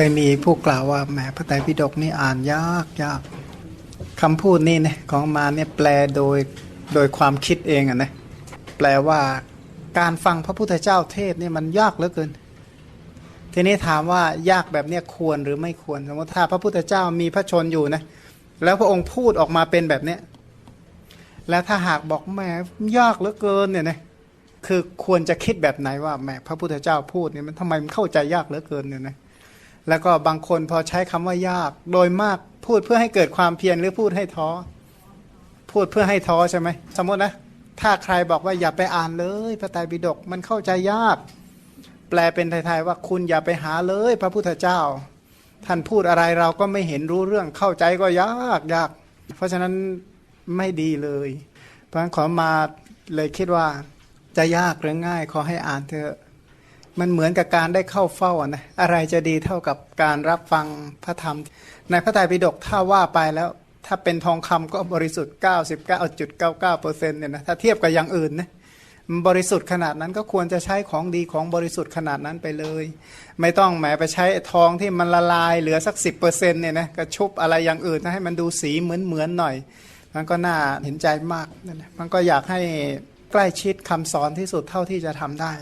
เคยมีผู้กล่าวว่าแหมพระไตรปิฎกนี่อ่านยากยากคำพูดนี่นี่ยของมาเนี่ยแปลโดยโดยความคิดเองอะนะแปลว่าการฟังพระพุทธเจ้าเทศเนี่ยมันยากเหลือเกิน ทีนี้ถามว่ายากแบบเนี้ยควรหรือไม่ควร สมมติถ้าพระพุทธเจ้ามีพระชนอยู่นะแล้วพระองค์พูดออกมาเป็นแบบเนี้ยแล้วถ้าหากบอกแหมยากเหลือเกินเนี่ยนะคือควรจะคิดแบบไหนว่าแหมพระพุทธเจ้าพูดเนี่ยมันทำไมมันเข้าใจยากเหลือเกินเนี่ยนะ แล้วก็บางคนพอใช้คำว่ายาก โดยมากพูดเพื่อให้เกิดความเพียรหรือพูดให้ท้อ พูดเพื่อให้ท้อใช่ไหมสมมตินะถ้าใครบอกว่าอย่าไปอ่านเลยพระไตรปิฎกมันเข้าใจยาก แปลเป็นไทยๆว่าคุณอย่าไปหาเลย พระพุทธเจ้า ท่านพูดอะไรเราก็ไม่เห็นรู้เรื่องเข้าใจก็ยากยาก เพราะฉะนั้นไม่ดีเลย เพราะฉะนั้นขอมาเลยคิดว่าจะยากหรือง่าย ขอให้อ่านเถอะ มันเหมือนกับการได้เข้าเฝ้านะอะไรจะดีเท่ากับการรับฟังพระธรรม ในพระไตรปิฎกถ้าว่าไปแล้ว ถ้าเป็นทองคำก็บริสุทธิ์ 99.99%เนี่ยนะถ้าเทียบกับอย่างอื่นนะบริสุทธิ์ขนาดนั้นก็ควรจะใช้ของดีของบริสุทธิ์ขนาดนั้นไปเลย ไม่ต้องแหมไปใช้ทองที่มันละลายเหลือสัก 10%เนี่ยนะก็ชุบอะไรอย่างอื่นนะให้มันดูสีเหมือนเหมือนๆหน่อย มันก็น่าเห็นใจมากนั่นแหละมันก็อยากให้ใกล้ชิดคำสอนที่สุดเท่าที่จะทำได้